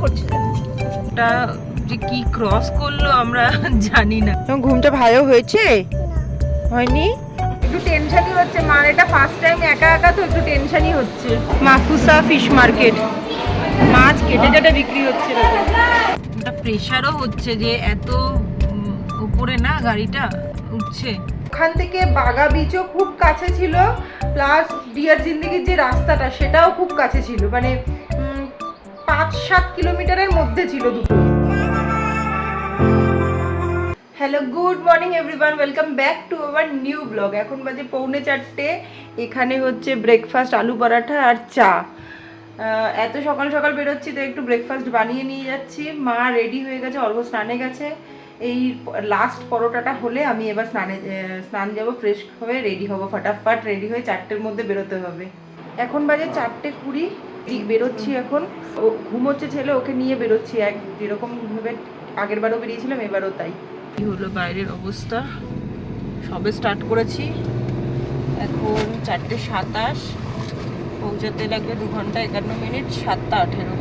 ওটা যে কি ক্রস করল আমরা জানি না। তোমার ঘুমটা ভালো হয়েছে? হয়নি? একটু টেনশনই হচ্ছে মার এটা ফার্স্ট টাইম একা একা তো একটু টেনশনই হচ্ছে। মাফুসা ফিশ মার্কেট মাছ কেটে কেটে বিক্রি হচ্ছে। এটা প্রেশারও হচ্ছে যে এত উপরে না গাড়িটা উঠছে। ওখান থেকে বাগা বিচও খুব কাছে ছিল প্লাস ডিয়ার জিন্দিগির যে রাস্তাটা সেটাও খুব কাছে ছিল। মানে পাঁচ সাত কিলোমিটারের মধ্যে ছিল দুটো। Hello good morning everyone welcome back to our new blog এখন বাজে পৌনে চারটে, এখানে হচ্ছে ব্রেকফাস্ট আলু পরাঠা আর চা। এত সকাল সকাল বেরোচ্ছি তো একটু ব্রেকফাস্ট বানিয়ে নিয়ে যাচ্ছি। মা রেডি হয়ে গেছে, অল্প স্নানে গেছে। এই লাস্ট পরোটাটা হলে আমি এবার স্নানে স্নান যাব ফ্রেশ হয়ে রেডি হব। ফটাফট রেডি হয়ে চারটের মধ্যে বেরোতে হবে। এখন বাজে চারটে কুড়ি। বেরোচ্ছি এখন। ও ঘুমোচ্ছে ছেলে, ওকে নিয়ে বেরোচ্ছি। এক যেরকম ভাবে আগের বারও বেরিয়েছিলাম, এবারও তাই। কি হলো বাইরের অবস্থা? সবে স্টার্ট করেছি। এখন চারটে সাতাশ। পৌঁছাতে লাগবে দু ঘণ্টা একান্ন মিনিট, সাতটা আঠেরো।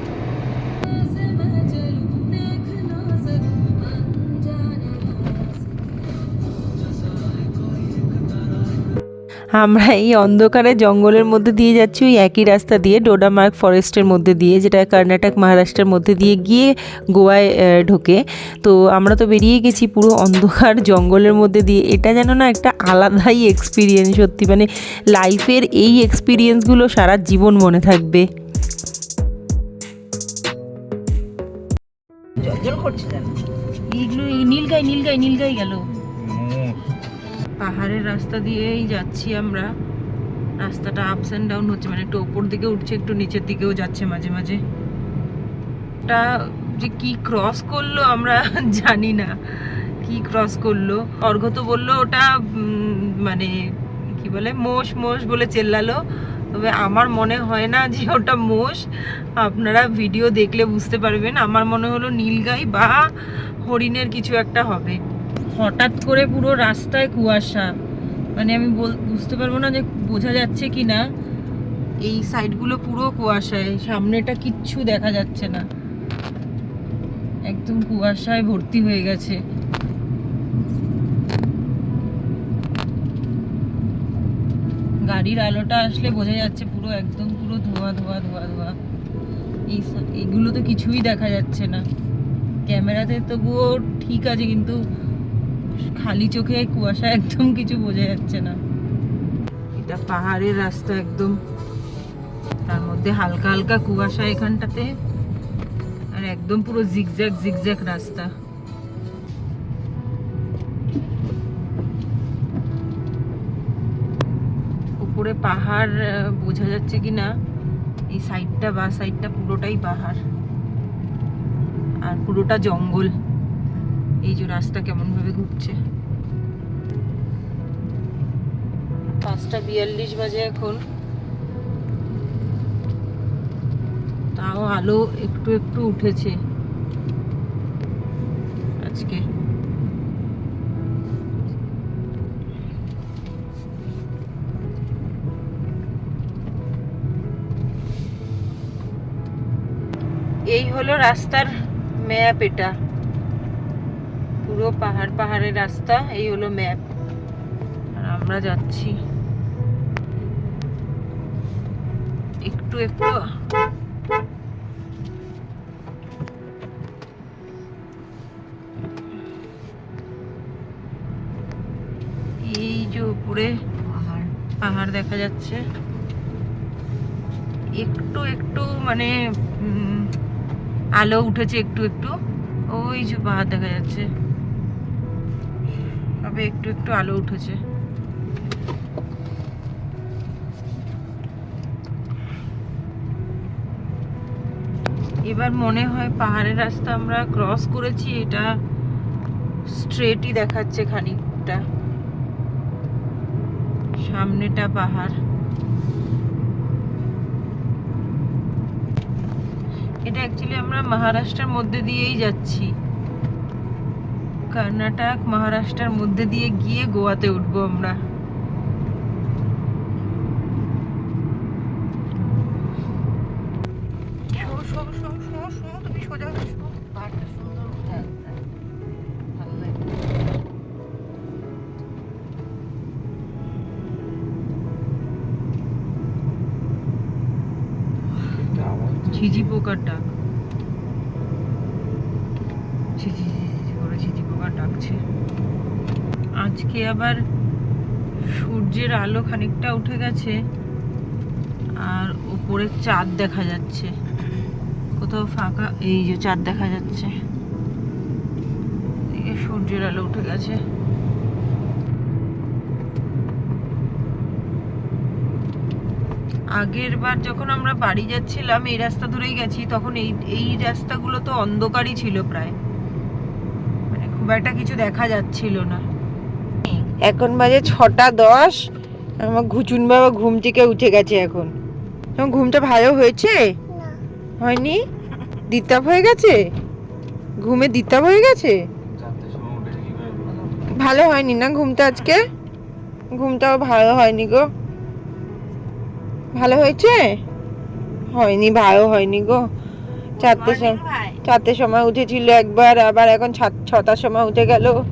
আমরা এই অন্ধকারে জঙ্গলের মধ্যে দিয়ে যাচ্ছি, ওই একই রাস্তা দিয়ে ডোডামার্ক ফরেস্টের মধ্যে দিয়ে, যেটা কর্ণাটক, মহারাষ্ট্রের মধ্যে দিয়ে গিয়ে গোয়ায় ঢোকে। তো আমরা তো বেরিয়ে গেছি পুরো অন্ধকার জঙ্গলের মধ্যে দিয়ে। এটা যেন না একটা আলাদাই এক্সপিরিয়েন্স সত্যি। মানে লাইফের এই এক্সপিরিয়েন্সগুলো সারা জীবন মনে থাকবে। জল করছে নীলগাই নীলগাই নীলগাই গেল। পাহাড়ের রাস্তা দিয়েই যাচ্ছি আমরা। রাস্তাটা আপস অ্যান্ড ডাউন হচ্ছে মানে একটু ওপর দিকে উঠছে, একটু নিচের দিকেও যাচ্ছে মাঝে মাঝে। ওটা যে কি ক্রস করল আমরা জানি না। কি ক্রস করল? অর্ঘ তো বলল ওটা মানে কি বলে, মোষ মোষ বলে চেল্লালো। তবে আমার মনে হয় না যে ওটা মোষ। আপনারা ভিডিও দেখলে বুঝতে পারবেন। আমার মনে হলো নীলগাই বা হরিণের কিছু একটা হবে। হঠাৎ করে পুরো রাস্তায় কুয়াশা। মানে আমি বুঝতে পারব না যে বোঝা যাচ্ছে কি না এই সাইডগুলো পুরো কুয়াশায়, সামনেটা কিচ্ছু দেখা যাচ্ছে না। একদম কুয়াশায় ভর্তি হয়ে গেছে। গাড়ির আলোটা আসলে বোঝা যাচ্ছে পুরো একদম পুরো ধোয়া ধোয়া ধোয়া ধোয়া। এই এইগুলো তো কিছুই দেখা যাচ্ছে না। ক্যামেরাতে তবুও ঠিক আছে কিন্তু খালি চোখে কুয়াশা একদম কিছু বোঝা যাচ্ছে না। এটা পাহাড়ের রাস্তা একদম। তার মধ্যে হালকা হালকা কুয়াশা এখানটাতে। আর একদম পুরো জিগজ্যাগ জিগজ্যাগ রাস্তা। উপরে পাহাড় বোঝা যাচ্ছে কি না এই সাইডটা বা সাইডটা পুরোটাই পাহাড়। আর পুরোটা জঙ্গল। এই যে রাস্তা কেমন ভাবে ঘুরছে। পাঁচটা বিয়াল্লিশ বাজে এখন। তাও আলো একটু একটু উঠেছে। আজকে। এই হলো রাস্তার ম্যাপ এটা। পুরো পাহাড় পাহাড়ের রাস্তা এই হলো ম্যাপ আর আমরা যাচ্ছি। একটু একটু। এই যে উপরে পাহাড় দেখা যাচ্ছে। একটু একটু মানে উম, আলো উঠেছে একটু একটু। ওই যে পাহাড় দেখা যাচ্ছে। তবে একটু একটু আলো উঠেছে। এবার মনে হয় পাহাড়ের রাস্তা আমরা ক্রস করেছি, এটা স্ট্রেটই দেখাচ্ছে খানিকটা। সামনেটা পাহাড়। এটা অ্যাকচুয়ালি আমরা মহারাষ্ট্রের মধ্যে দিয়েই যাচ্ছি। কর্ণাটক মহারাষ্ট্রের মধ্যে দিয়ে গিয়ে গোয়াতে উঠবো আমরা। সরু, সরু, সরু, শো শো তুমি সোজা হয়ে শো পাহাড়টা সুন্দর উঠে আসছে ভালো লাগে ঝিঝি পোকার ডাক ঝিঝি ঝিঝি করে ঝিঝি পোকার ডাকছে আজকে আবার সূর্যের আলো খানিকটা উঠে গেছে আর উপরে চাঁদ দেখা যাচ্ছে। কোথাও ফাঁকা, এই যে চাঁদ দেখা যাচ্ছে। সূর্যের আলো উঠে গেছে। আগের বার যখন আমরা বাড়ি যাচ্ছিলাম, এই রাস্তা ধরেই গেছি, তখন এই এই রাস্তাগুলো তো অন্ধকারই ছিল প্রায়। মানে খুব একটা কিছু দেখা যাচ্ছিল না। এখন বাজে ছটা দশ। আমার ঘুচুন বাবা ঘুম থেকে উঠে গেছে এখন। তোমার ঘুমটা ভালো হয়েছে? হয়নি? দিতাপ হয়ে গেছে? ঘুমে দিতাপ হয়ে গেছে? ভালো হয়নি না ঘুমটা আজকে? ঘুমটাও ভালো হয়নি গো। ভালো হয়েছে? হয়নি ভালো হয়নি গো। চারটের সময় চারটের সময় উঠেছিল একবার আবার এখন ছটার সময় উঠে গেল।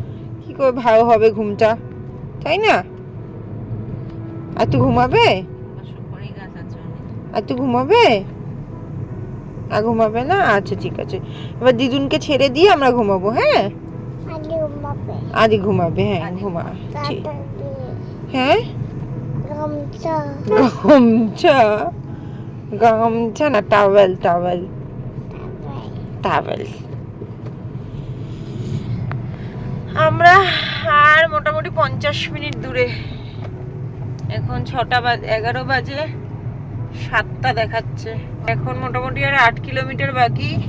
কি করে ভালো হবে ঘুমটা? তাই না? আর তুই ঘুমাবে? আর তুই ঘুমাবে? আর ঘুমাবে না? আচ্ছা ঠিক আছে। এবার দিদুনকে ছেড়ে দিয়ে আমরা ঘুমাবো হ্যাঁ? আদি ঘুমাবে। হ্যাঁ ঘুমা ঠিক। হ্যাঁ? গামছা। গামছা। না টাওয়েল। টাওয়েল। টাওয়েল। আমরা আর মোটামুটি পঞ্চাশ মিনিট দূরে। এখন ছটা বাজে, এগারো বাজে, সাতটা দেখাচ্ছে। এখন মোটামুটি আর আট কিলোমিটার বাকি,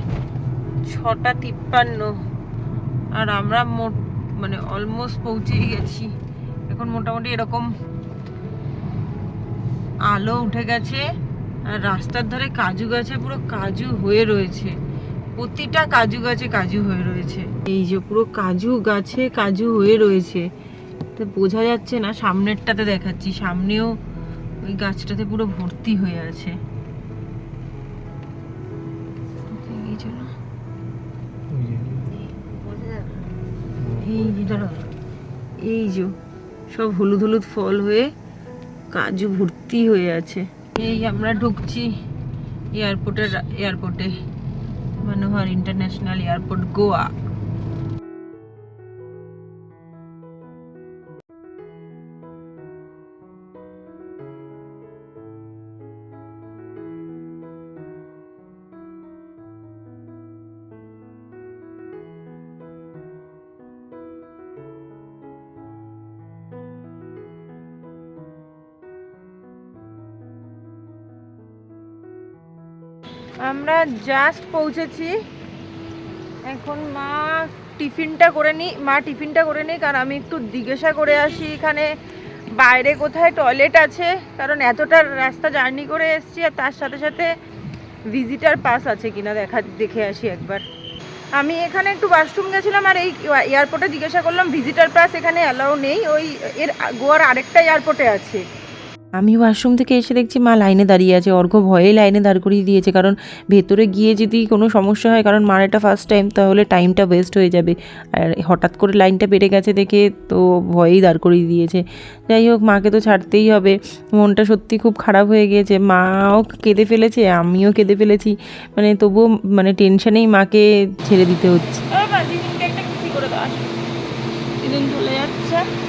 ছটা তিপ্পান্ন। আর আমরা মোট- মানে অলমোস্ট পৌঁছেই গেছি। এখন মোটামুটি এরকম আলো উঠে গেছে, আর রাস্তার ধারে কাজু গাছে পুরো কাজু হয়ে রয়েছে। প্রতিটা কাজু গাছে কাজু হয়ে রয়েছে। এই যে পুরো কাজু গাছে কাজু হয়ে রয়েছে। তো বোঝা যাচ্ছে না, সামনেরটাতে দেখাচ্ছি। সামনেও ওই গাছটাতে পুরো ভর্তি হয়ে আছে। এই। যে এই যে, সব হলুদ হলুদ ফল হয়ে কাজু ভর্তি হয়ে আছে। এই আমরা ঢুকছি এয়ারপোর্টের এয়ারপোর্টে মনোহর ইন্টারন্যাশনাল এয়ারপোর্ট গোয়া আমরা জাস্ট পৌঁছেছি। এখন মা টিফিনটা করে নিই মা টিফিনটা করে নিই কারণ আমি একটু জিজ্ঞাসা করে আসি এখানে বাইরে কোথায় টয়লেট আছে, কারণ এতটা রাস্তা জার্নি করে এসেছি, আর তার সাথে সাথে ভিজিটার পাস আছে কিনা দেখা, দেখে আসি একবার। আমি এখানে একটু ওয়াশরুম গেছিলাম, আর এই এয়ারপোর্টে জিজ্ঞাসা করলাম ভিজিটার পাস এখানে অ্যালাউ নেই, ওই এর গোয়ার আরেকটা এয়ারপোর্টে আছে। আমি ওয়াশরুম থেকে এসে দেখছি মা লাইনে দাঁড়িয়ে আছে। অর্ঘ্য ভয়ে লাইনে দাঁড় করিয়ে দিয়েছে। কারণ ভেতরে গিয়ে যদি কোনো সমস্যা হয়, কারণ মার এটা ফার্স্ট টাইম তাহলে টাইমটা ওয়েস্ট হয়ে যাবে। আর হঠাৎ করে লাইনটা বেড়ে গেছে দেখে তো ভয়েই দাঁড় করিয়ে দিয়েছে। যাই হোক, মাকে তো ছাড়তেই হবে। মনটা সত্যি খুব খারাপ হয়ে গিয়েছে। মাও কেঁদে ফেলেছে, আমিও কেঁদে ফেলেছি। মানে তবুও মানে টেনশনেই মাকে ছেড়ে দিতে হচ্ছে। চলে যাচ্ছে।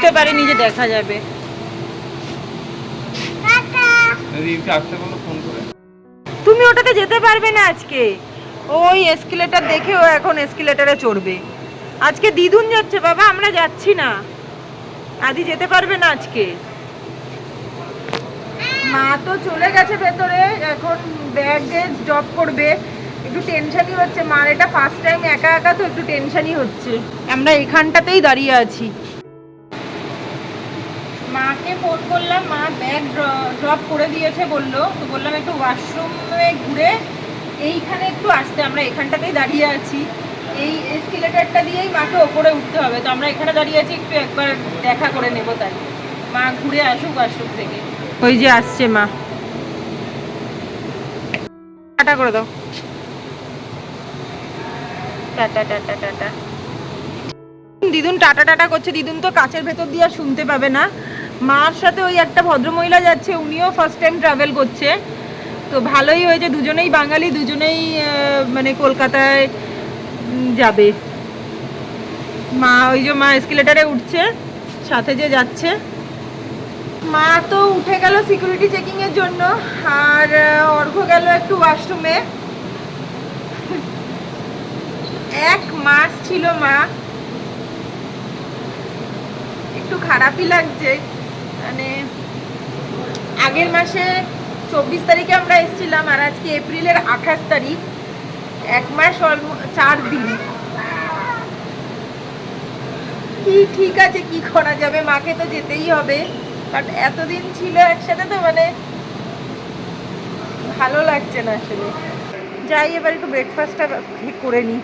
বুঝতে পারিনি যে দেখা যাবে। তুমি ওটাতে যেতে পারবে না আজকে। ওই এসকেলেটার দেখে ও এখন এসকেলেটারে চড়বে। আজকে দিদুন যাচ্ছে বাবা আমরা যাচ্ছি না। আদি যেতে পারবে না আজকে। মা তো চলে গেছে ভেতরে এখন ব্যাগে জব করবে। একটু টেনশনই হচ্ছে। মার এটা ফার্স্ট টাইম একা একা তো একটু টেনশনই হচ্ছে। আমরা এখানটাতেই দাঁড়িয়ে আছি। মাকে ফোন করলাম, মা ব্যাগ ড্রপ করে দিয়েছে বলল। তো বললাম একটু ওয়াশরুমে ঘুরে এইখানে একটু আসতে, আমরা এখানটাতেই দাঁড়িয়ে আছি। এই এসকেলেটারটা দিয়েই মাকে ওপরে উঠতে হবে। তো আমরা এখানে দাঁড়িয়ে আছি, একটু একবার দেখা করে নেব তাই। মা ঘুরে আসুক ওয়াশরুম থেকে। ওই যে আসছে মা। টাটা করে দাও। Tata tata tata. দিদুন টাটা টাটা করছে। দিদুন তো কাচের ভেতর দিয়ে শুনতে পাবে না। মার সাথে ওই একটা ভদ্রমহিলা যাচ্ছে, উনিও ফার্স্ট টাইম ট্রাভেল করছে। তো ভালোই হয়েছে, দুজনেই বাঙালি, দুজনেই মানে কলকাতায় যাবে। মা, ওই যে মা এসকেলেটারে উঠছে, সাথে যে যাচ্ছে। মা তো উঠে গেল সিকিউরিটি চেকিং এর জন্য, আর অর্ঘ গেল একটু ওয়াশরুমে এক মাস ছিল মা। একটু খারাপই লাগছে। মানে আগের মাসে চব্বিশ তারিখে আমরা এসেছিলাম আর আজকে এপ্রিলের আঠাশ তারিখ। এক মাস চার দিন। কি ঠিক আছে, কি করা যাবে? মাকে তো যেতেই হবে। বাট এতদিন ছিল একসাথে তো মানে ভালো লাগছে না আসলে। যাই, এবার একটু ব্রেকফাস্টটা করে নিই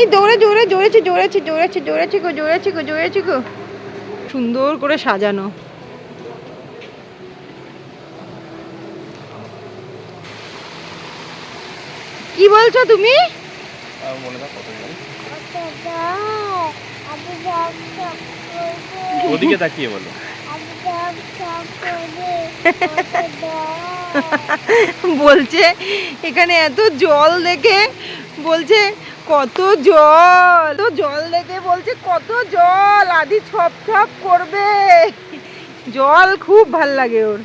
এই দৌড়ে দৌড়ে জোরেছি জোরেছি জোরেছি জোরেছি গো জোরেছি গো জোরেছি গো। সুন্দর করে সাজানো। কি বলছো তুমি? ওদিকে তাকিয়ে বলো। বলছে এখানে এত জল দেখে বলছে কত জল। তো জল দেখে বলছে কত জল। আদি ছপ ছপ করবে। জল খুব ভালো লাগে ওর।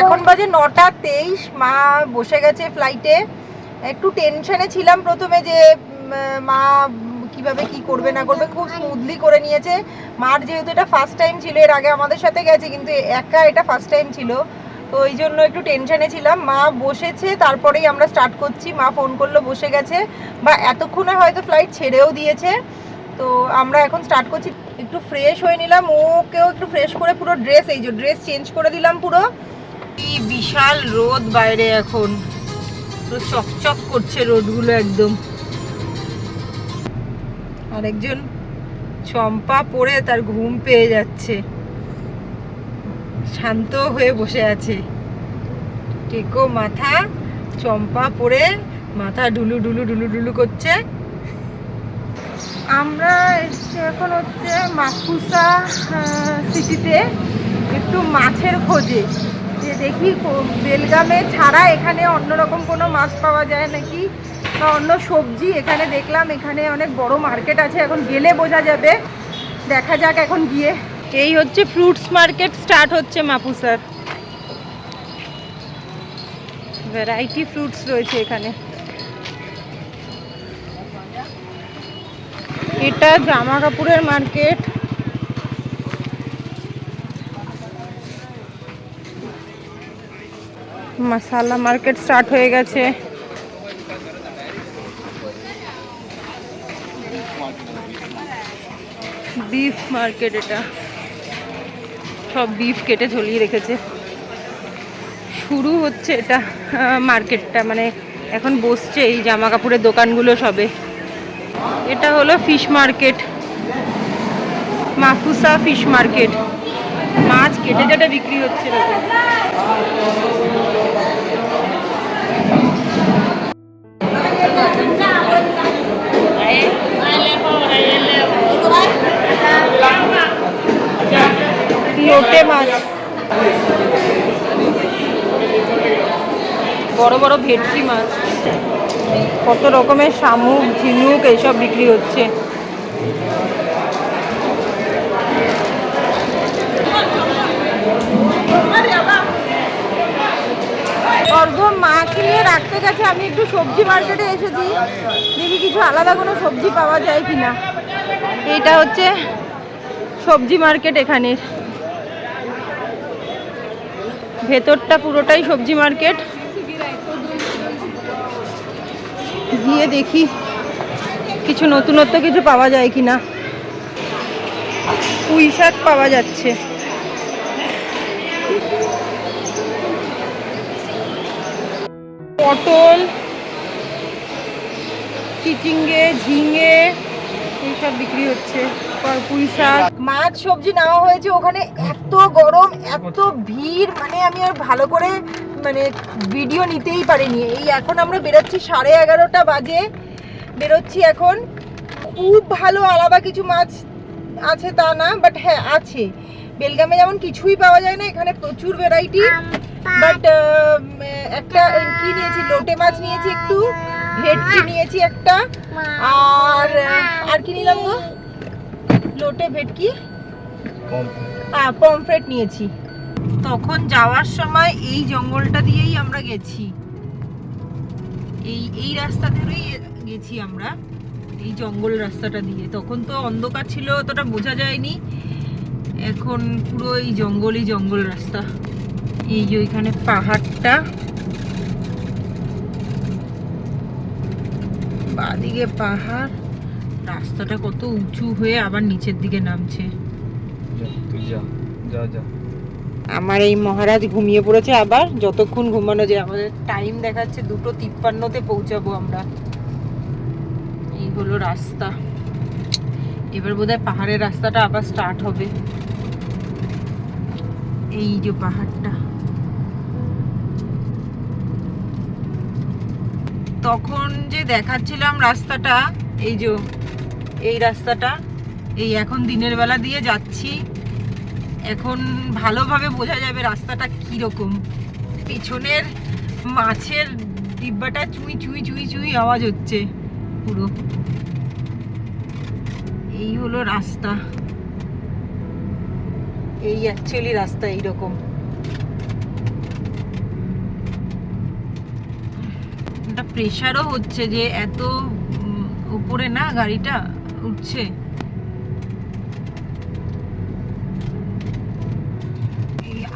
এখন বাজে নটা তেইশ। মা বসে গেছে ফ্লাইটে একটু টেনশনে ছিলাম প্রথমে যে মা কীভাবে কি করবে না করবে খুব স্মুথলি করে নিয়েছে। মার যেহেতু এটা ফার্স্ট টাইম ছিল, এর আগে আমাদের সাথে গেছে, কিন্তু একা এটা ফার্স্ট টাইম ছিল। তো ওই জন্য একটু টেনশনে ছিলাম। মা বসেছে, তারপরেই আমরা স্টার্ট করছি। মা ফোন করল, বসে গেছে। বা এতক্ষণে হয়তো ফ্লাইট ছেড়েও দিয়েছে। তো আমরা এখন স্টার্ট করছি। একটু ফ্রেশ হয়ে নিলাম। ওকেও একটু ফ্রেশ করে পুরো ড্রেস এই যে ড্রেস চেঞ্জ করে দিলাম পুরো। কি বিশাল রোদ বাইরে এখন। পুরো চকচক করছে রোদগুলো একদম। আরেকজন চম্পা পরে তার ঘুম পেয়ে যাচ্ছে। শান্ত হয়ে বসে আছে। টেকো মাথা, চম্পা পরে মাথা ডুলু ডুলু ডুলু ডুলু করছে। আমরা এখন হচ্ছে মাকুসা সিটিতে, একটু মাছের খোঁজে। যে দেখি বেলগামে ছাড়া এখানে অন্যরকম কোনো মাছ পাওয়া যায় নাকি? বা অন্য সবজি, এখানে দেখলাম এখানে অনেক বড় মার্কেট আছে, এখন গেলে বোঝা যাবে। দেখা যাক এখন গিয়ে। এই হচ্ছে ফ্রুটস মার্কেট স্টার্ট হচ্ছে মাপুসার ভ্যারাইটি ফ্রুটস রয়েছে এখানে। এটা জামা কাপড়ের মার্কেট মশালা মার্কেট স্টার্ট হয়ে গেছে। বিফ মার্কেট এটা। সব বিফ কেটে ঝলিয়ে রেখেছে। শুরু হচ্ছে এটা মার্কেটটা মানে এখন বসছে এই জামা কাপড়ের দোকানগুলো সবে। এটা হলো fish market Mapusa fish market মাছ কেটে কেটে বিক্রি হচ্ছে। লোটে মাছ। বড় বড় ভেটকি মাছ। কত রকমের শামুক, ঝিনুক এইসব বিক্রি হচ্ছে। অর্ঘ মাছ নিয়ে রাখতে গেছে, আমি একটু সবজি মার্কেটে এসেছি। দেখি কিছু আলাদা কোনো সবজি পাওয়া যায় কিনা। এইটা হচ্ছে সবজি মার্কেট এখানের। ভেতরটা পুরোটাই সবজি মার্কেট। গিয়ে দেখি কিছু নতুনত্ব কিছু পাওয়া যায় কিনা। পুঁই শাক পাওয়া যাচ্ছে। পটল, চিচিঙ্গে, ঝিঙে, এইসব বিক্রি হচ্ছে। পুঁই শাক। মাছ, সবজি নেওয়া হয়েছে, ওখানে এত গরম। এত ভিড় মানে আমি আর ভালো করে মানে ভিডিও নিতেই পারিনি। এই এখন আমরা বেরোচ্ছি সাড়ে এগারোটা বাজে। বেরোচ্ছি এখন। খুব ভালো আলাদা কিছু মাছ আছে তা না বাট হ্যাঁ আছে। বেলগামে যেমন কিছুই পাওয়া যায় না এখানে প্রচুর ভ্যারাইটি বাট একটা কি নিয়েছি লোটে মাছ নিয়েছি একটু ভেটকি নিয়েছি একটা। আর আর কি নিলাম গো? লোটে ভেটকি? পমফ্রেট নিয়েছি। তখন যাওয়ার সময় এই জঙ্গলটা দিয়েই আমরা গেছি। এই এই রাস্তা ধরেই গেছি আমরা, এই জঙ্গল রাস্তাটা দিয়ে। তখন তো অন্ধকার ছিল, অতটা বোঝা যায়নি। এখন পুরো এই জঙ্গলই জঙ্গল রাস্তা। এই যে ওইখানে পাহাড়টা। বাদিকে পাহাড়। রাস্তাটা কত উঁচু হয়ে আবার নিচের দিকে নামছে। আমার এই মহারাজ ঘুমিয়ে পড়েছে আবার, যতক্ষণ ঘুমানো যায়। আমাদের টাইম দেখাচ্ছে দুটো তিপ্পান্নতে পৌঁছাবো আমরা। এই হলো রাস্তা। এবার বোধহয় পাহাড়ের রাস্তাটা আবার স্টার্ট হবে। এই যে পাহাড়টা। তখন যে দেখাচ্ছিলাম রাস্তাটা, এই যে, এই রাস্তাটা, এই এখন দিনের বেলা দিয়ে যাচ্ছি। এখন ভালোভাবে বোঝা যাবে রাস্তাটা কীরকম। পেছনের মাছের ডিব্বাটা চুই চুই চুই চুই আওয়াজ হচ্ছে পুরো। এই হলো রাস্তা। এই অ্যাকচুয়ালি রাস্তা এইরকম। প্রেশারও হচ্ছে যে এত উপরে না গাড়িটা উঠছে।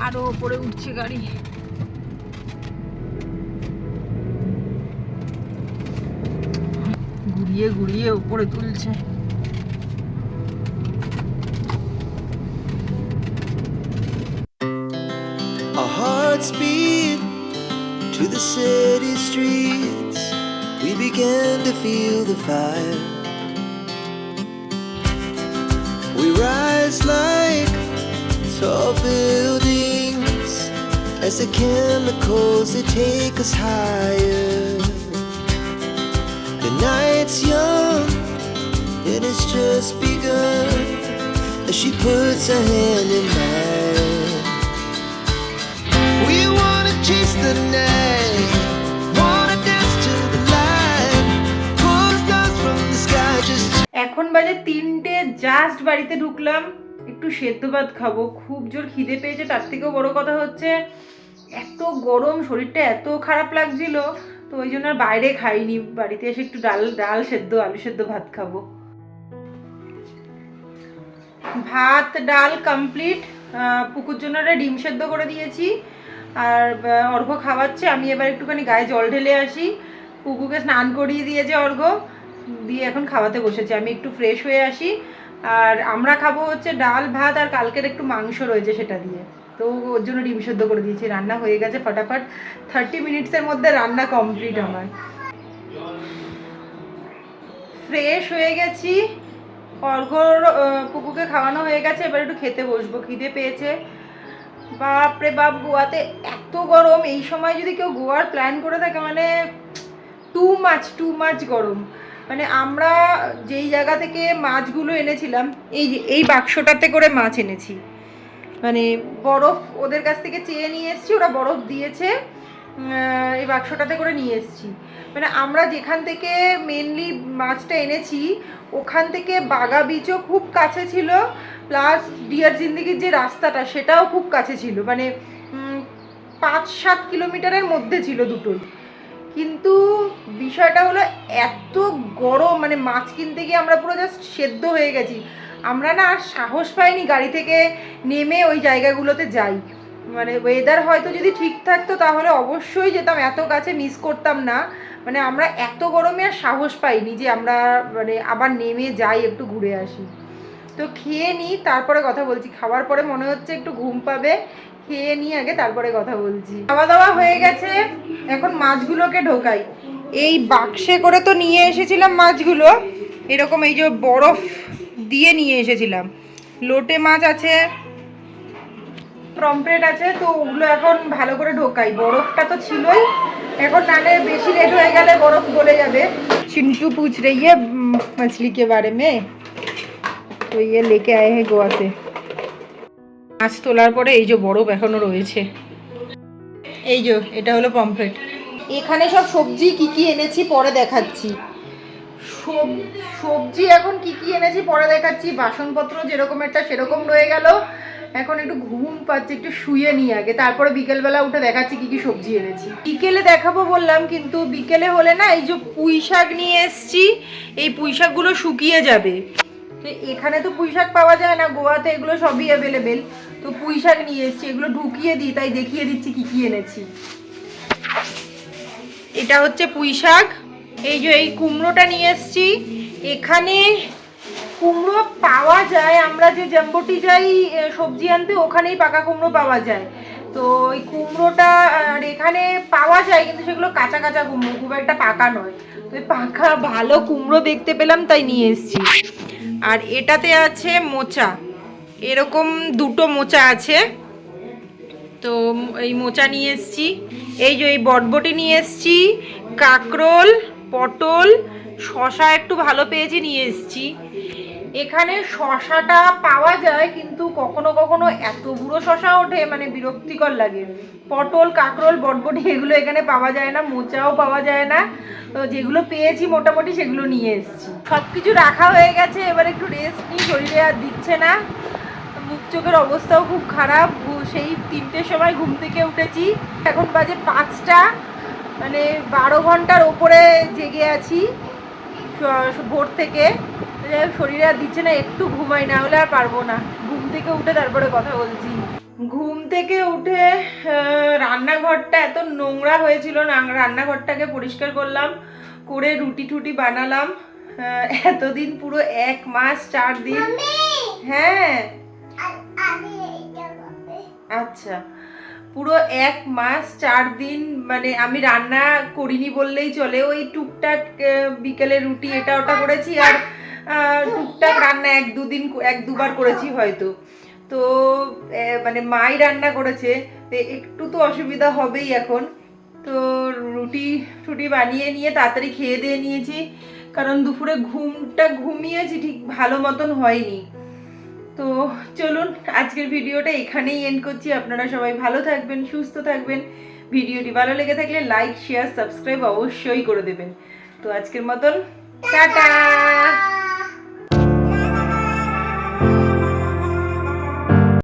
আরও উপরে উঠছে গাড়ি ঘুরিয়ে ঘুরিয়ে উপরে তুলছে hearts to the city streets. We began to feel the fire. We rise like tall buildings as the chemicals they take us higher. The night's young and it's just begun as she puts her hand in mine. We wanna chase the night, এখন বাজে তিনটে just বাড়িতে ঢুকলাম একটু সেদ্ধ ভাত খাব খুব জোর খিদে পেয়েছে তার থেকেও বড় কথা হচ্ছে এত গরম, শরীরটা এত খারাপ লাগছিল, তো ওই জন্য বাইরে খাইনি। বাড়িতে এসে একটু ডাল ডাল সেদ্ধ, আলু সেদ্ধ ভাত খাব। ভাত, ডাল কমপ্লিট পুকুর জন্য একটা ডিম সেদ্ধ করে দিয়েছি। আর অর্ঘ খাওয়াচ্ছে। আমি এবার একটুখানি গায়ে জল ঢেলে আসি। পুকুকে স্নান করিয়ে দিয়েছে অর্ঘ। দিয়ে এখন খাওয়াতে বসেছি। আমি একটু ফ্রেশ হয়ে আসি। আর আমরা খাব হচ্ছে ডাল, ভাত, আর কালকের একটু মাংস রয়েছে সেটা দিয়ে। তো ওর জন্য ডিম সেদ্ধ করে দিয়েছি। রান্না হয়ে গেছে ফটাফট। থার্টি মিনিটসের মধ্যে রান্না কমপ্লিট আমার। ফ্রেশ হয়ে গেছি। অর্ঘর পুকুকে খাওয়ানো হয়ে গেছে। এবার একটু খেতে বসবো। খিদে পেয়েছে। বাপরে বাপ, গোয়াতে এত গরম। এই সময় যদি কেউ গোয়ার প্ল্যান করে থাকে মানে টু মাছ টু মাছ গরম। মানে আমরা যেই জায়গা থেকে মাছগুলো এনেছিলাম, এই যে, এই বাক্সটাতে করে মাছ এনেছি। মানে বরফ ওদের কাছ থেকে চেয়ে নিয়ে এসেছি, ওরা বরফ দিয়েছে এই বাক্সটাতে করে নিয়ে এসেছি। মানে আমরা যেখান থেকে মেনলি মাছটা এনেছি, ওখান থেকে বাগা বিচও খুব কাছে ছিল প্লাস ডিয়ার জিন্দিগির যে রাস্তাটা, সেটাও খুব কাছে ছিল। মানে পাঁচ সাত কিলোমিটারের মধ্যে ছিল দুটোই। কিন্তু বিষয়টা হলো এত গরম মানে মাছ কিনতে গিয়ে আমরা পুরো জাস্ট সেদ্ধ হয়ে গেছি। আমরা না সাহস পাইনি গাড়ি থেকে নেমে ওই জায়গাগুলোতে যাই। মানে ওয়েদার হয়তো যদি ঠিক থাকতো তাহলে অবশ্যই যেতাম, এত কাছে মিস করতাম না। মানে আমরা এত গরমে আর সাহস পাইনি যে আমরা মানে আবার নেমে যাই, একটু ঘুরে আসি। তো খেয়ে নিই তারপরে কথা বলছি। খাওয়ার পরে মনে হচ্ছে একটু ঘুম পাবে। খেয়ে নিয়ে আগে, তারপরে কথা বলছি। খাওয়া দাওয়া হয়ে গেছে, এখন মাছগুলোকে ঢোকাই। এই বাক্সে করে তো নিয়ে এসেছিলাম মাছগুলো। এরকম এই যে বরফ দিয়ে নিয়ে এসেছিলাম লোটে মাছ আছে প্রমপ্লেট আছে তো ওগুলো এখন ভালো করে ঢোকাই বরফটা তো ছিলই এখন নালে বেশি লেট হয়ে গেলে বরফ গলে যাবে चिंटू पूछ रही है हम्म, मछली के बारे में তো ইয়ে লেকে আয়ে হে গোয়াতে মাছ তোলার পরে এই যে বরফ এখনো রয়েছে এই যে এটা হলো পমফ্রেট এখানে সব সবজি কি কি এনেছি পরে দেখাচ্ছি সব- সবজি এখন কি কি এনেছি পরে দেখাচ্ছি। বাসনপত্র যেরকম একটা সেরকম রয়ে গেল। এখন একটু ঘুম পাচ্ছি, একটু শুয়ে নিই আগে। তারপরে বিকেলবেলা উঠে দেখাচ্ছি কি কি সবজি এনেছি। বিকেলে দেখাবো বললাম, কিন্তু বিকেলে হলে না, এই যে পুঁই শাক নিয়ে এসছি, এই পুঁই শাকগুলো শুকিয়ে যাবে। তো এখানে তো পুঁই শাক পাওয়া যায় না, গোয়াতে এগুলো সবই অ্যাভেলেবেল তো পুঁই শাক নিয়ে এসছি, এগুলো ঢুকিয়ে দিই, তাই দেখিয়ে দিচ্ছি কি কি এনেছি। এটা হচ্ছে পুঁই শাক। এই যে এই কুমড়োটা নিয়ে এসছি। এখানে কুমড়ো পাওয়া যায়, আমরা যে জাম্বটি যাই সবজি আনতে, ওখানেই পাকা কুমড়ো পাওয়া যায়। তো ওই কুমড়োটা আর এখানে পাওয়া যায়, কিন্তু সেগুলো কাঁচা কাঁচা কুমড়ো, খুব একটা পাকা নয়। তো পাকা, ভালো কুমড়ো দেখতে পেলাম, তাই নিয়ে এসছি। আর এটাতে আছে মোচা। এরকম দুটো মোচা আছে। তো এই মোচা নিয়ে এসছি। এই যে এই বটবটি নিয়ে এসছি। কাকরোল পটল শশা একটু ভালো পেয়েছি, নিয়ে এসছি। এখানে শশাটা পাওয়া যায়, কিন্তু কখনো কখনো এত বুড়ো শশা ওঠে মানে বিরক্তিকর লাগে। পটল, কাঁকরোল, বটবটি এগুলো এখানে পাওয়া যায় না, মোচাও পাওয়া যায় না। তো যেগুলো পেয়েছি মোটামুটি সেগুলো নিয়ে এসছি। সব কিছু রাখা হয়ে গেছে, এবার একটু রেস্ট নিই, শরীরে আর দিচ্ছে না। মুখ চোখের অবস্থাও খুব খারাপ সেই তিনটের সময় ঘুম থেকে উঠেছি। এখন বাজে পাঁচটা। মানে বারো ঘণ্টার ওপরে জেগে আছি ভোর থেকে। শরীরে আর দিচ্ছে না একটু ঘুমাই না হলে আর পারব না। ঘুম থেকে উঠে তারপরে কথা বলছি। ঘুম থেকে উঠে রান্নাঘরটা এত নোংরা হয়েছিল না রান্নাঘরটাকে পরিষ্কার করলাম করে রুটি টুটি বানালাম। এতদিন পুরো এক মাস চার দিন। হ্যাঁ। আচ্ছা। পুরো এক মাস, চার দিন মানে আমি রান্না করিনি বললেই চলে। ওই টুকটাক বিকেলে রুটি এটা ওটা করেছি আর টুকটাক রান্না এক দুদিন, এক দুবার করেছি হয়তো। তো মানে মাই রান্না করেছে একটু তো অসুবিধা হবেই এখন। তো রুটি টুটি বানিয়ে নিয়ে তাড়াতাড়ি খেয়ে দিয়ে নিয়েছি, কারণ দুপুরে ঘুমটা ঘুমিয়েছি ঠিক ভালো মতন হয়নি। তো চলুন, আজকের ভিডিওটা এখানেই এন্ড করছি। আপনারা সবাই ভালো থাকবেন, সুস্থ থাকবেন। ভিডিওটি ভালো লেগে থাকলে লাইক শেয়ার সাবস্ক্রাইব অবশ্যই করে দেবেন। তো আজকের মতন, টাটা!